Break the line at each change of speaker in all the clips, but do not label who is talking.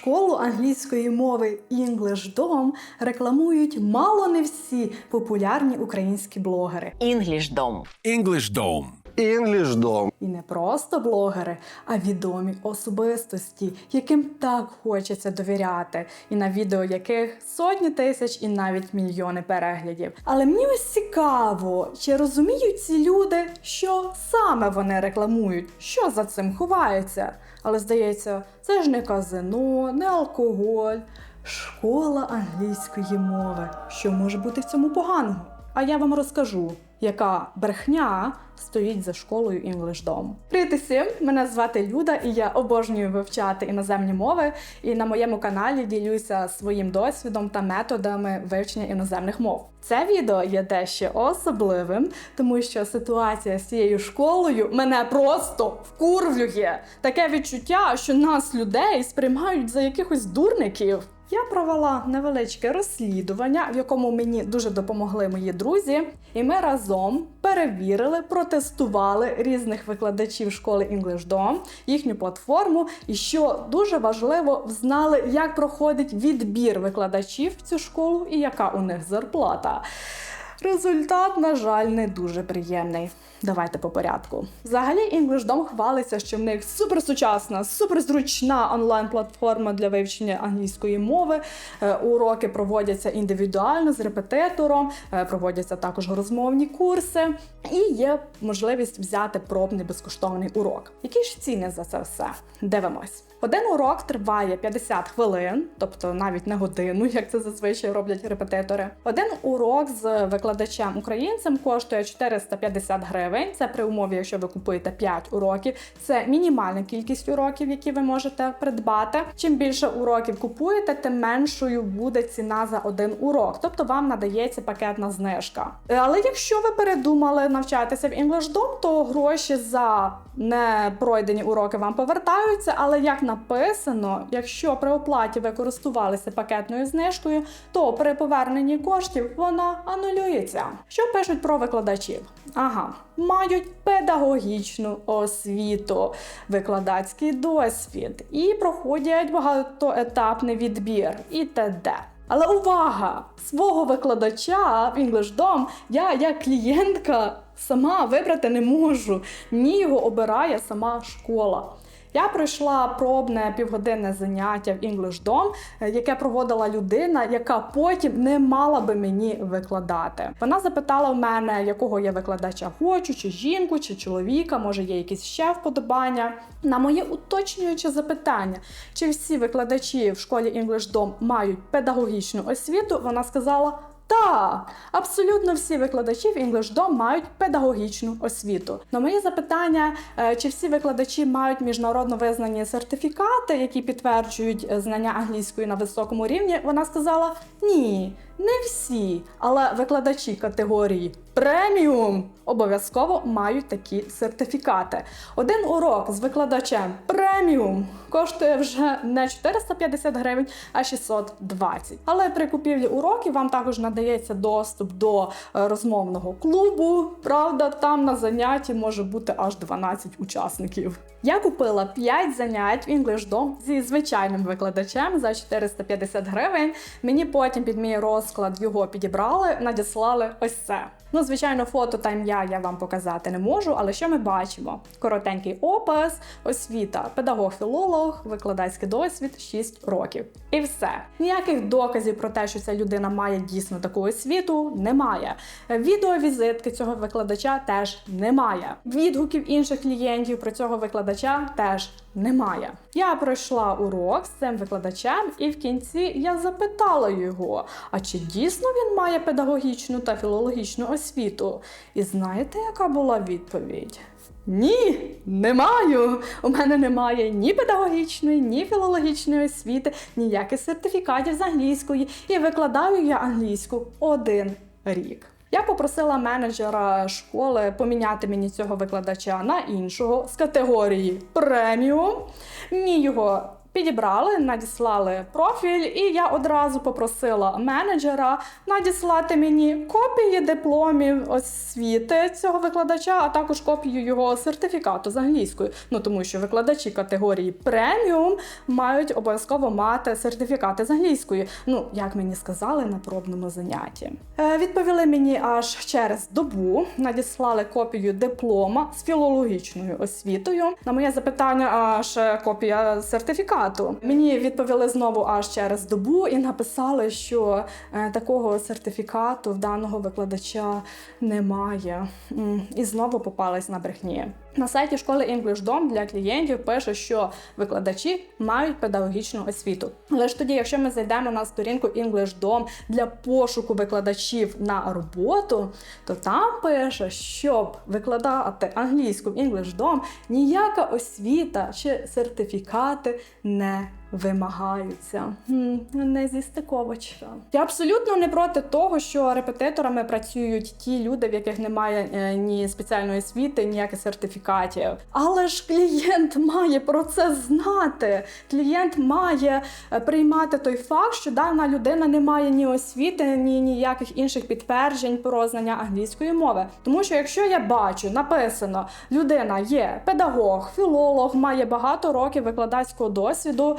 Школу англійської мови English Dom рекламують мало не всі популярні українські блогери.
Інглішдом.
English Dome.
І не просто блогери, а відомі особистості, яким так хочеться довіряти, і на відео яких сотні тисяч і навіть мільйони переглядів. Але мені ось цікаво, чи розуміють ці люди, що саме вони рекламують, що за цим ховається. Але здається, це ж не казино, не алкоголь, школа англійської мови. Що може бути в цьому поганого? А я вам розкажу, яка брехня стоїть за школою Dom. Привіт усім! Мене звати Люда, і я обожнюю вивчати іноземні мови. І на моєму каналі ділюся своїм досвідом та методами вивчення іноземних мов. Це відео є дещо особливим, тому що ситуація з цією школою мене просто вкурвлює. Таке відчуття, що нас, людей, сприймають за якихось дурників. Я провела невеличке розслідування, в якому мені дуже допомогли мої друзі, і ми разом перевірили, протестували різних викладачів школи EnglishDom, їхню платформу, і що дуже важливо, взнали, як проходить відбір викладачів в цю школу і яка у них зарплата. Результат, на жаль, не дуже приємний. Давайте по порядку. Взагалі, English Dom хвалиться, що в них суперсучасна, суперзручна онлайн-платформа для вивчення англійської мови. Е, Уроки проводяться індивідуально з репетитором, е, проводяться також розмовні курси, і є можливість взяти пробний безкоштовний урок. Які ж ціни за це все? Дивимось. Один урок триває 50 хвилин, тобто навіть не годину, як це зазвичай роблять репетитори. Один урок з викладачем українцем коштує 450 гривень. Це при умові, якщо ви купуєте 5 уроків. Це мінімальна кількість уроків, які ви можете придбати. Чим більше уроків купуєте, тим меншою буде ціна за один урок. Тобто вам надається пакетна знижка. Але якщо ви передумали навчатися в English Dom, то гроші за не пройдені уроки вам повертаються. Але як написано, якщо при оплаті ви користувалися пакетною знижкою, то при поверненні коштів вона анулюється. Що пишуть про викладачів? Ага, мають педагогічну освіту, викладацький досвід і проходять багатоетапний відбір і т.д. Але увага! Свого викладача в English Dom я як клієнтка сама вибрати не можу. Мені його обирає сама школа. Я пройшла пробне півгодинне заняття в English Dom, е, яке проводила людина, яка потім не мала би мені викладати. Вона запитала в мене, якого я викладача хочу, чи жінку, чи чоловіка, може є якісь ще вподобання. На моє уточнююче запитання, чи всі викладачі в школі English Dom мають педагогічну освіту, вона сказала. Так, абсолютно всі викладачі в EnglishDom мають педагогічну освіту. На моє запитання, е, чи всі викладачі мають міжнародно визнані сертифікати, які підтверджують е, знання англійської на високому рівні, вона сказала: ні, не всі, але викладачі категорії преміум обов'язково мають такі сертифікати. Один урок з викладачем преміум коштує вже не 450 гривень, а 620. Але при купівлі уроків вам також надається доступ до е, розмовного клубу. Правда, там на занятті може бути аж 12 учасників. Я купила 5 занять в Dom зі звичайним викладачем за 450 гривень. Мені потім під мій розклад його підібрали, надіслали ось це. Ну, звичайно, фото та ім'я я вам показати не можу, але що ми бачимо? Коротенький опис, освіта, педагог-філолог, викладацький досвід 6 років. І все. Ніяких доказів про те, що ця людина має дійсно таку освіту, немає. Відеовізитки цього викладача теж немає. Відгуків інших клієнтів про цього викладача теж немає. Я пройшла урок з цим викладачем, і в кінці я запитала його: а чи дійсно він має педагогічну та філологічну освіту? І знаєте, яка була відповідь? Ні, не маю. У мене немає ні педагогічної, ні філологічної освіти, ніяких сертифікатів з англійської, і викладаю я англійську один рік. Я попросила менеджера школи поміняти мені цього викладача на іншого з категорії преміум. Мені його Підібрали, надіслали профіль, і я одразу попросила менеджера надіслати мені копії дипломів освіти цього викладача, а також копію його сертифікату з англійською. Ну тому що викладачі категорії преміум мають обов'язково мати сертифікати з англійської. Ну, як мені сказали на пробному занятті. Е, відповіли мені аж через добу, надіслали копію диплома з філологічною освітою. На моє запитання, аж копія сертифікату. Мені відповіли знову аж через добу і написали, що е, такого сертифікату в даного викладача немає. І знову попались на брехні. На сайті школи EnglishDom для клієнтів пише, що викладачі мають педагогічну освіту. Лише тоді, якщо ми зайдемо на сторінку EnglishDom для пошуку викладачів на роботу, то там пише, щоб викладати англійську в EnglishDom, ніяка освіта чи сертифікати не вимагаються. Хм, не зістиковочка. Я абсолютно не проти того, що репетиторами працюють ті люди, в яких немає е, ні спеціальної освіти, ніяких сертифікатів. Але ж клієнт має про це знати. Клієнт має е, приймати той факт, що дана людина не має ні освіти, ні ніяких інших підтверджень про знання англійської мови. Тому що якщо я бачу, написано, людина є педагог, філолог, має багато років викладацького досвіду,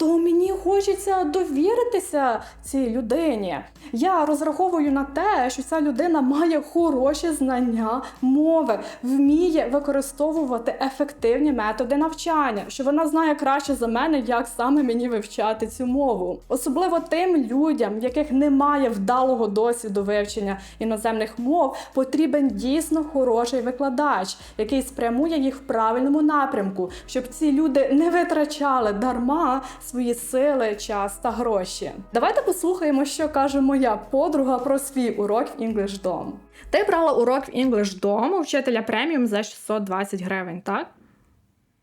то мені хочеться довіритися цій людині. Я розраховую на те, що ця людина має хороші знання мови, вміє використовувати ефективні методи навчання, що вона знає краще за мене, як саме мені вивчати цю мову. Особливо тим людям, в яких немає вдалого досвіду вивчення іноземних мов, потрібен дійсно хороший викладач, який спрямує їх в правильному напрямку, щоб ці люди не витрачали дарма свої сили, час та гроші. Давайте послухаємо, що каже моя подруга про свій урок в EnglishDom. Ти брала урок в EnglishDom у вчителя преміум за 620 гривень, так?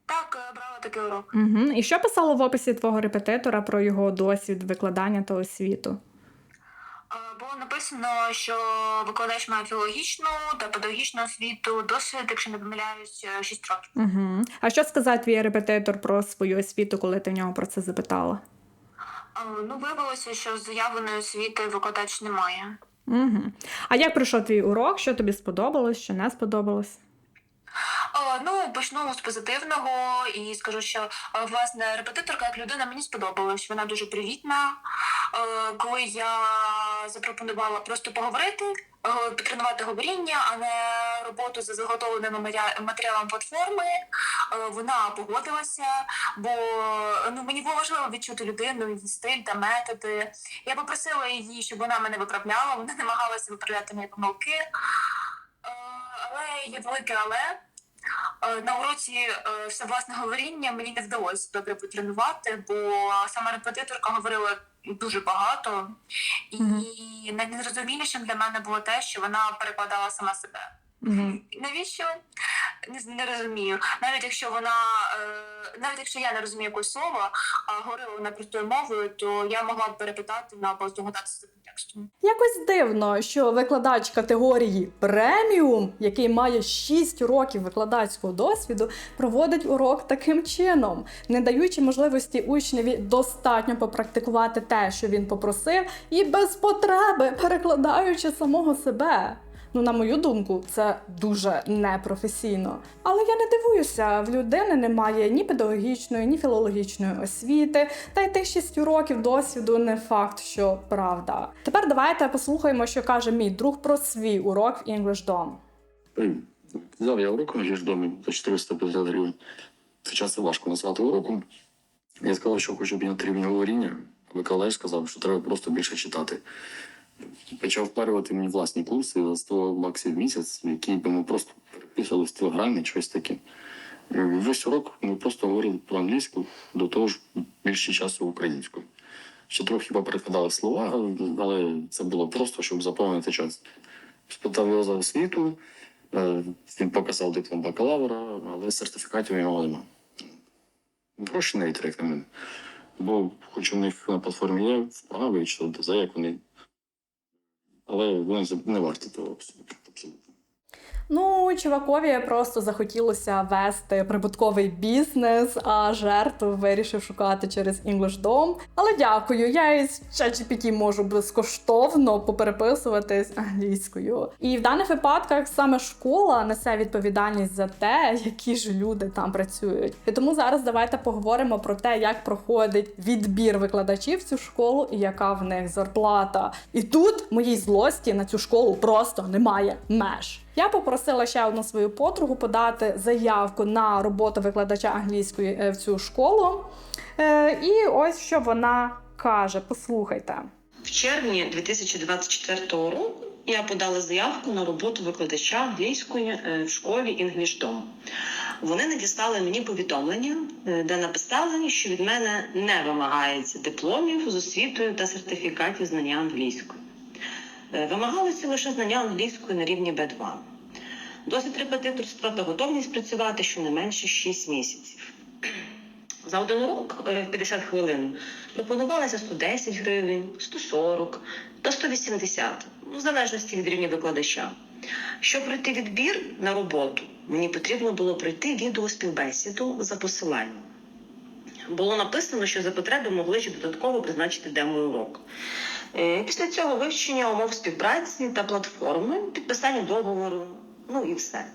Так, я брала такий урок.
Угу. І що писало в описі твого репетитора про його досвід викладання та освіту?
Е, Було написано, що викладач має філологічну та педагогічну освіту, досвід, якщо не помиляюсь, 6 років.
Угу. А що сказав твій репетитор про свою освіту, коли ти в нього про це запитала?
Е, Ну, виявилося, що заявленої освіти викладач не має.
Угу. А як пройшов твій урок? Що тобі сподобалось, що не сподобалось?
Е, Ну, почну з позитивного і скажу, що е, власне репетиторка як людина мені сподобалась. Вона дуже привітна. Е, Коли я запропонувала просто поговорити, потренувати говоріння, а не роботу за заготовленими матеріа- матеріалами платформи, вона погодилася, бо ну мені було важливо відчути людину, її стиль та методи. Я попросила її, щоб вона мене виправляла. Вона намагалася виправляти мої помилки. Але є велике але. Е, На уроці е, все власне говоріння мені не вдалося добре потренувати, бо сама репетиторка говорила дуже багато, і найнезрозумілішим для мене було те, що вона перекладала сама себе.
Угу.
Навіщо? Не, не розумію. Навіть якщо вона, е, навіть якщо я не розумію якогось слова, а говорила вона простою мовою, то я могла б перепитати на здогадатися за контекстом.
Якось дивно, що викладач категорії преміум, який має 6 років викладацького досвіду, проводить урок таким чином, не даючи можливості учневі достатньо попрактикувати те, що він попросив, і без потреби перекладаючи самого себе. Ну, на мою думку, це дуже непрофесійно. Але я не дивуюся, в людини немає ні педагогічної, ні філологічної освіти, та й тих 6 років досвіду не факт, що правда. Тепер давайте послухаємо, що каже мій друг про свій урок в EnglishDom.
Ей, Взяв я урок в домі за 450 гривень. Хоча це важко назвати уроком. Я сказав, що хочу підняти рівень говоріння. Викладач сказав, що треба просто більше читати. Почав впарювати мені власні курси за 100 баксів в місяць, які би ми просто переписували в телеграмі, щось таке. Весь урок ми просто говорили про англійську, до того ж більше часу українською. Ще трохи перекладали слова, але це було просто, щоб заповнити час. Спитав його за освіту, Е, Він показав диплом бакалавра, але сертифікатів у нього немає. Гроші не як на мене. Бо хоч у них на платформі є вправи, чи ДЗ, як вони. Але вони не варті того абсолютно.
Ну, чувакові просто захотілося вести прибутковий бізнес, а жертву вирішив шукати через EnglishDom. Але дякую, я із ChatGPT можу безкоштовно попереписуватись англійською. І в даних випадках саме школа несе відповідальність за те, які ж люди там працюють. І тому зараз давайте поговоримо про те, як проходить відбір викладачів в цю школу і яка в них зарплата. І тут моїй злості на цю школу просто немає меж. Я попросила ще одну свою подругу подати заявку на роботу викладача англійської е, в цю школу. Е, І ось що вона каже: послухайте.
В червні 2024 року я подала заявку на роботу викладача англійської е, в школі EnglishDom. Вони надіслали мені повідомлення, де написали, що від мене не вимагається дипломів з освітою та сертифікатів знання англійської. Е, Вимагалося лише знання англійської на рівні B2. Досвід репетиторства та готовність працювати щонайменше 6 місяців. За один урок е, в 50 хвилин пропонувалося 110 гривень, 140 та 180, ну, в залежності від рівня викладача. Щоб пройти відбір на роботу, мені потрібно було пройти відеоспівбесіду за посиланням. Було написано, що за потреби могли ще додатково призначити демо-урок. Е, Після цього вивчення умов співпраці та платформи, підписання договору, ну і все.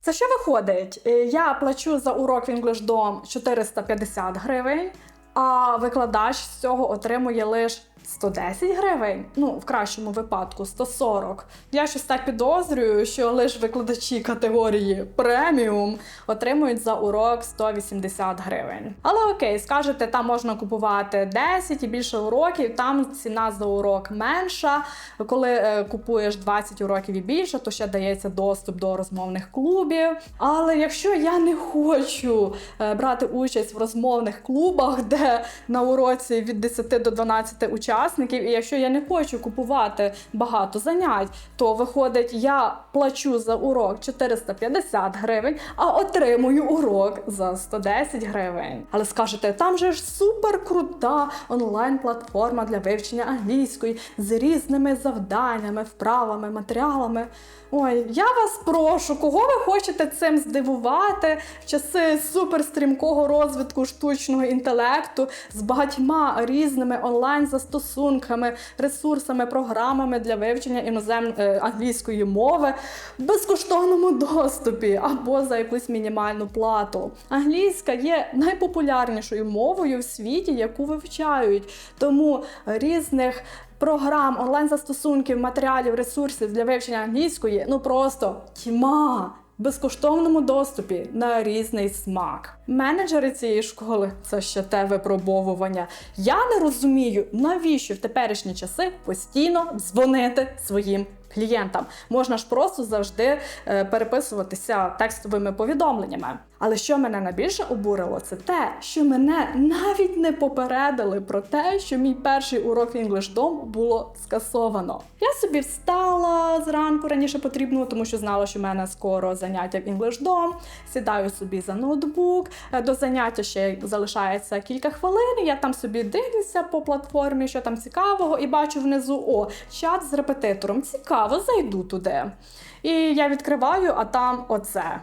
Це що виходить? Е, Я плачу за урок в EnglishDom 450 гривень, а викладач з цього отримує лише 110 гривень. Ну, в кращому випадку 140. Я щось так підозрюю, що лише викладачі категорії преміум отримують за урок 180 гривень. Але окей, скажете, там можна купувати 10 і більше уроків, там ціна за урок менша. Коли е, купуєш 20 уроків і більше, то ще дається доступ до розмовних клубів. Але якщо я не хочу е, брати участь в розмовних клубах, де на уроці від 10 до 12 учасників, і якщо я не хочу купувати багато занять, то виходить, я плачу за урок 450 гривень, а отримую урок за 110 гривень. Але скажете, там же ж супер крута онлайн-платформа для вивчення англійської з різними завданнями, вправами, матеріалами. Ой, я вас прошу, кого ви хочете цим здивувати в часи суперстрімкого розвитку штучного інтелекту з багатьма різними онлайн-застосунками, ресурсами, програмами для вивчення інозем... е, англійської мови в безкоштовному доступі або за якусь мінімальну плату. Англійська є найпопулярнішою мовою в світі, яку вивчають. Тому різних програм, онлайн-застосунків, матеріалів, ресурсів для вивчення англійської ну просто тьма. Безкоштовному доступі на різний смак. Менеджери цієї школи це ще те випробовування. Я не розумію, навіщо в теперішні часи постійно дзвонити своїм клієнтам. Можна ж просто завжди е, переписуватися текстовими повідомленнями. Але що мене найбільше обурило, це те, що мене навіть не попередили про те, що мій перший урок в EnglishDom було скасовано. Я собі встала зранку раніше потрібно, тому що знала, що в мене скоро заняття в EnglishDom. Сідаю собі за ноутбук. Е, До заняття ще залишається кілька хвилин. Я там собі дивлюся по платформі, що там цікавого, і бачу внизу о, чат з репетитором. Цікаво, зайду туди. І я відкриваю, а там оце.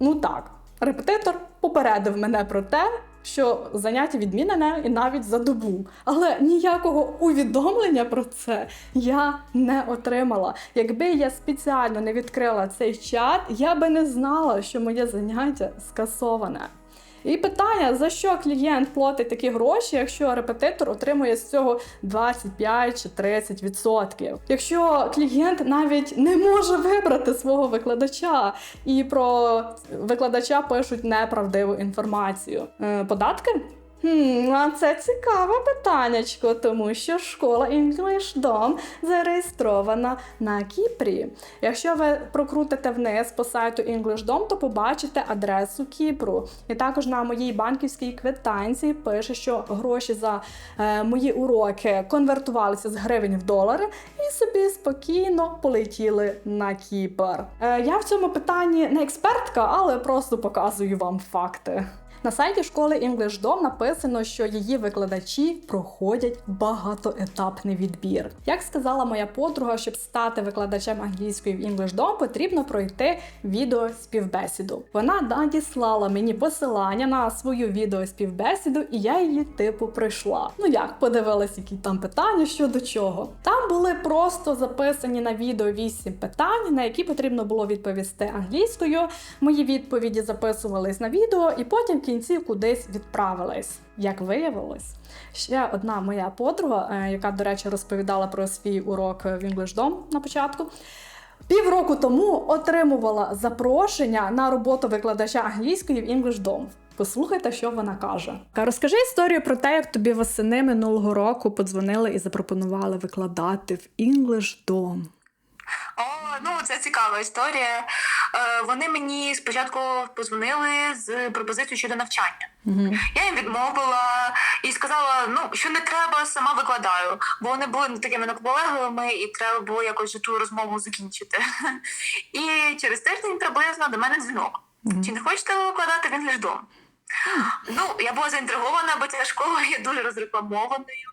Ну так, репетитор попередив мене про те, що заняття відмінене і навіть за добу. Але ніякого увідомлення про це я не отримала. Якби я спеціально не відкрила цей чат, я би не знала, що моє заняття скасоване. І питання, за що клієнт платить такі гроші, якщо репетитор отримує з цього 25 чи 30 відсотків. Якщо клієнт навіть не може вибрати свого викладача, і про викладача пишуть неправдиву інформацію. Е, податки? Хм, а це цікаве питаннячко, тому що школа EnglishDom зареєстрована на Кіпрі. Якщо ви прокрутите вниз по сайту EnglishDom, то побачите адресу Кіпру. І також на моїй банківській квитанції пише, що гроші за е, мої уроки конвертувалися з гривень в долари і собі спокійно полетіли на Кіпр. Е, я в цьому питанні не експертка, але просто показую вам факти. На сайті школи EnglishDom написано, що її викладачі проходять багатоетапний відбір. Як сказала моя подруга, щоб стати викладачем англійської в EnglishDom, потрібно пройти відеоспівбесіду. Вона надіслала мені посилання на свою відеоспівбесіду, і я її типу пройшла. Ну як подивилась, які там питання щодо чого. Там були просто записані на відео 8 питань, на які потрібно було відповісти англійською. Мої відповіді записувались на відео, і потім кінці кудись відправились. Як виявилось, ще одна моя подруга, е, яка, до речі, розповідала про свій урок в EnglishDom на початку. Півроку тому отримувала запрошення на роботу викладача англійської в EnglishDom. Послухайте, що вона каже. Розкажи історію про те, як тобі восени минулого року подзвонили і запропонували викладати в EnglishDom.
О, ну це цікава історія. Е, вони мені спочатку позвонили з пропозицією щодо навчання.
Угу.
Я їм відмовила і сказала, ну що не треба, сама викладаю, бо вони були такими наполегливими, і треба було якось ту розмову закінчити. І через тиждень приблизно до мене дзвінок. Чи не хочете ви викладати в інглішдом? Ну, я була заінтригована, бо ця школа є дуже розрекламованою.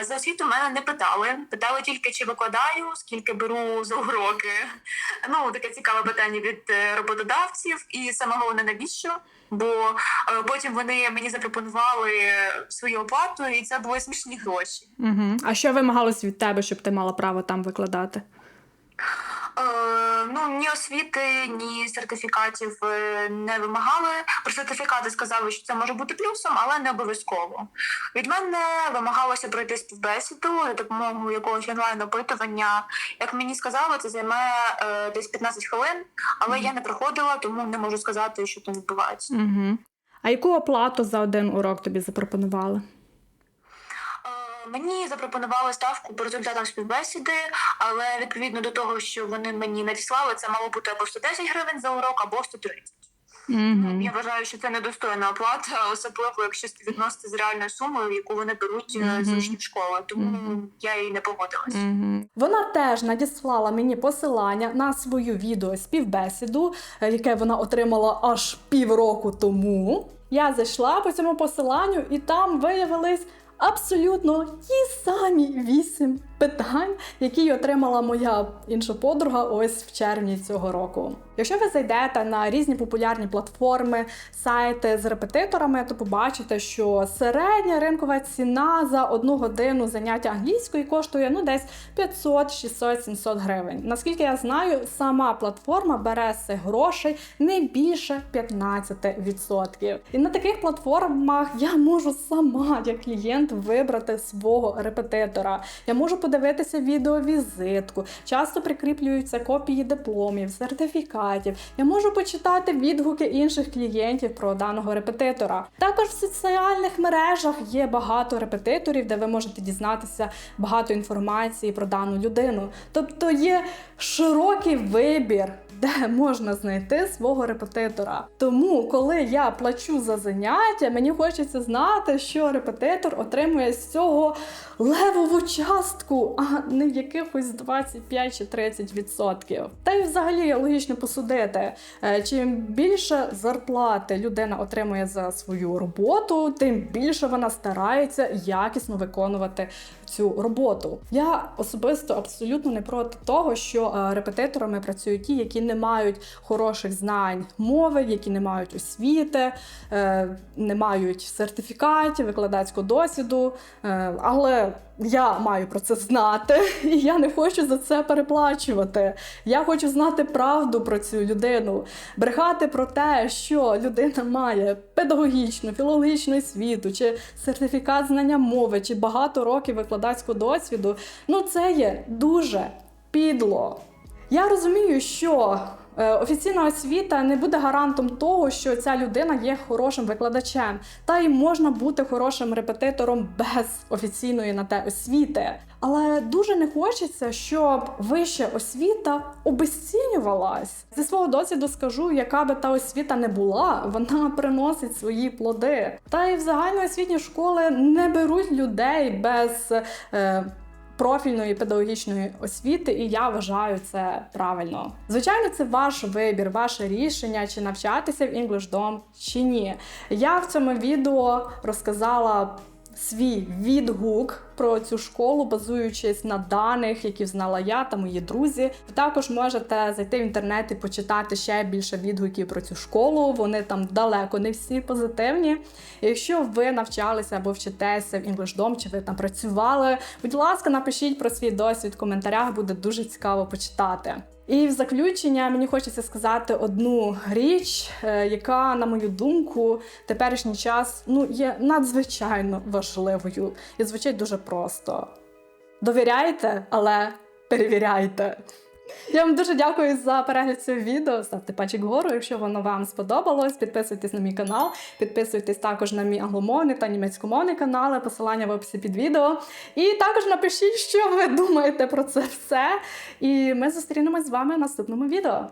Е, За освіту мене не питали. Питали тільки, чи викладаю, скільки беру за уроки. Ну, таке цікаве питання від е, роботодавців. І саме головне, навіщо? Бо е, потім вони мені запропонували свою оплату, і це були смішні гроші.
Угу. А що вимагалось від тебе, щоб ти мала право там викладати?
Е, ну, ні освіти, ні сертифікатів е, не вимагали. Про сертифікати сказали, що це може бути плюсом, але не обов'язково. Від мене вимагалося пройти співбесіду за допомогою якогось онлайн опитування. Як мені сказали, це займе е, десь 15 хвилин, але я не проходила, тому не можу сказати, що там відбувається.
Угу. А яку оплату за один урок тобі запропонували?
Мені запропонували ставку по результатам співбесіди, але відповідно до того, що вони мені надіслали, це мало бути або 110 гривень за урок, або 130.
Угу.
Я вважаю, що це недостойна оплата, особливо якщо співвідносити з реальною сумою, яку вони беруть е, з учнів школи. Тому
Мгм.
я їй не погодилась.
Вона теж надіслала мені посилання на свою відео співбесіду, е, яке вона отримала аж півроку тому. Я зайшла по цьому посиланню, і там виявились абсолютно ті самі вісім питань, які отримала моя інша подруга ось в червні цього року. Якщо ви зайдете на різні популярні платформи, сайти з репетиторами, то побачите, що середня ринкова ціна за одну годину заняття англійської коштує ну десь 500, 600, 700 гривень. Наскільки я знаю, сама платформа бере з грошей не більше 15%. І на таких платформах я можу сама, як клієнт, вибрати свого репетитора. Я можу подивитися відеовізитку. Часто прикріплюються копії дипломів, сертифікатів. Я можу почитати відгуки інших клієнтів про даного репетитора. Також в соціальних мережах є багато репетиторів, де ви можете дізнатися багато інформації про дану людину. Тобто є широкий вибір. Де можна знайти свого репетитора. Тому, коли я плачу за заняття, мені хочеться знати, що репетитор отримує з цього левову частку, а не якихось 25 чи 30 відсотків. Та й взагалі логічно посудити. Е, Чим більше зарплати людина отримує за свою роботу, тим більше вона старається якісно виконувати цю роботу. Я особисто абсолютно не проти того, що е, репетиторами працюють ті, які не мають хороших знань мови, які не мають освіти, е, не мають сертифікатів, викладацького досвіду. Е, Але я маю про це знати, і я не хочу за це переплачувати. Я хочу знати правду про цю людину, брехати про те, що людина має педагогічну, філологічну освіту, чи сертифікат знання мови, чи багато років викладацького досвіду. Ну це є дуже підло. Я розумію, що е, офіційна освіта не буде гарантом того, що ця людина є хорошим викладачем, та й можна бути хорошим репетитором без офіційної на те освіти. Але дуже не хочеться, щоб вища освіта обесцінювалась. Зі свого досвіду скажу, яка би та освіта не була, вона приносить свої плоди. Та й в загальноосвітні школи не беруть людей без. Е, профільної педагогічної освіти, і я вважаю це правильно. Звичайно, це ваш вибір, ваше рішення, чи навчатися в English Dom, чи ні. Я в цьому відео розказала свій відгук про цю школу, базуючись на даних, які знала я та мої друзі. Ви також можете зайти в інтернет і почитати ще більше відгуків про цю школу. Вони там далеко не всі позитивні. Якщо ви навчалися або вчитеся в English Dom, чи ви там працювали, будь ласка, напишіть про свій досвід в коментарях, буде дуже цікаво почитати. І в заключення мені хочеться сказати одну річ, е, яка, на мою думку, теперішній час ну, є надзвичайно важливою і звучить дуже просто: довіряйте, але перевіряйте. Я вам дуже дякую за перегляд цього відео. Ставте пальчик вгору, якщо воно вам сподобалось. Підписуйтесь на мій канал, підписуйтесь також на мій англомовний та німецькомовний канали, посилання в описі під відео. І також напишіть, що ви думаєте про це все. І ми зустрінемось з вами в наступному відео.